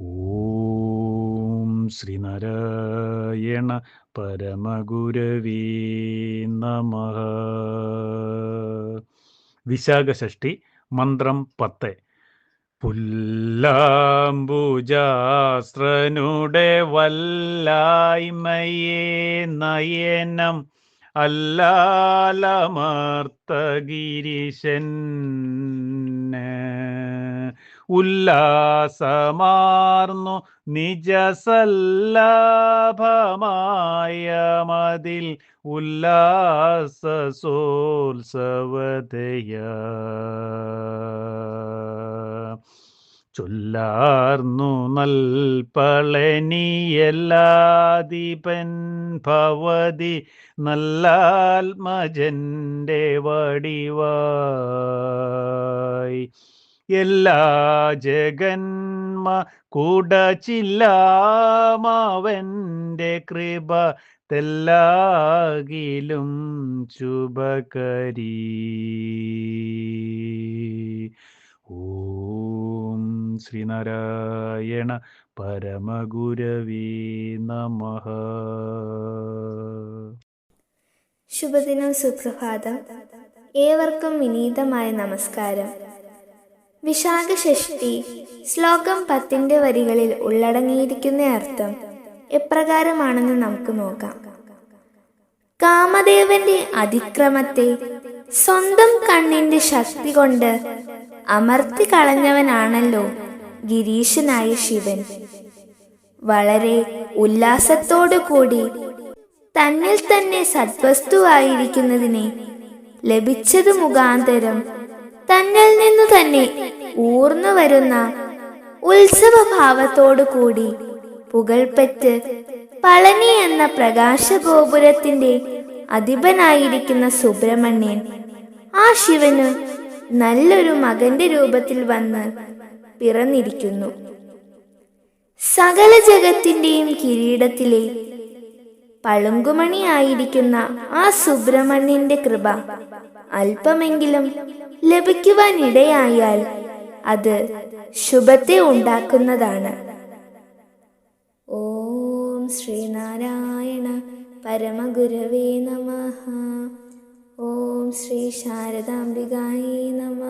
ഓം ശ്രീനാരായണ പരമഗുരവീ നമ. വിശാഖഷ്ടി മന്ത്രം പത്ത്. പുല്ലാംബുജാസ്ത്രനുടെ വല്ലായ്മയെ നയനം അല്ലാലമർത്തഗിരീശൻ. ഉല്ലാസമാർന്നു നിജസല്ലാഭമായ മതിൽ ഉല്ലാസോത്സവതയ ചൊല്ലാർന്നു നൽപളനിയല്ലാതിപൻ ഭവതി നല്ലാത്മജന്റെ വടിവായി എല്ലാ ജഗന്മ കുടച്ചില്ലാമവന്റെ കൃപ തെല്ലാകിലും ശുഭകരീ. ഓം ശ്രീനാരായണ പരമഗുരവീ നമ. ശുഭദിനം സുപ്രഭാതം. ഏവർക്കും വിനീതമായ നമസ്കാരം. വിശാഖ ഷഷ്ടി ശ്ലോകം പത്തിന്റെ വരികളിൽ ഉള്ളടങ്ങിയിരിക്കുന്ന അർത്ഥം എപ്രകാരമാണെന്ന് നമുക്ക് നോക്കാം. കാമദേവന്റെ അതിക്രമത്തെ സ്വന്തം കണ്ണിന്റെ ശക്തി കൊണ്ട് അമർത്തി കളഞ്ഞവനാണല്ലോ ഗിരീശനായ ശിവൻ. വളരെ ഉല്ലാസത്തോടു കൂടി തന്നിൽ തന്നെ സത്വസ്തുവായിരിക്കുന്നതിനെ ലഭിച്ചത് മുഖാന്തരം തന്നിൽ നിന്നു തന്നെ ഊർന്നു വരുന്ന ഉത്സവഭാവത്തോടു കൂടി പുകൾപ്പെറ്റ് പളനി എന്ന പ്രകാശഗോപുരത്തിന്റെ അധിപനായിരിക്കുന്ന സുബ്രഹ്മണ്യൻ ആ ശിവന് നല്ലൊരു മകന്റെ രൂപത്തിൽ വന്ന് പിറന്നിരിക്കുന്നു. സകല ജഗത്തിന്റെയും കിരീടത്തിലെ പളുങ്കുമണിയായിരിക്കുന്ന ആ സുബ്രഹ്മണ്യന്റെ കൃപ അല്പമെങ്കിലും ലഭിക്കുവാനിടയായാൽ അത് ശുഭത്തെ ഉണ്ടാക്കുന്നതാണ്. ഓം ശ്രീനാരായണ പരമഗുരവേ നമ. ഓം ശ്രീ ശാരദാംബികായേ നമ.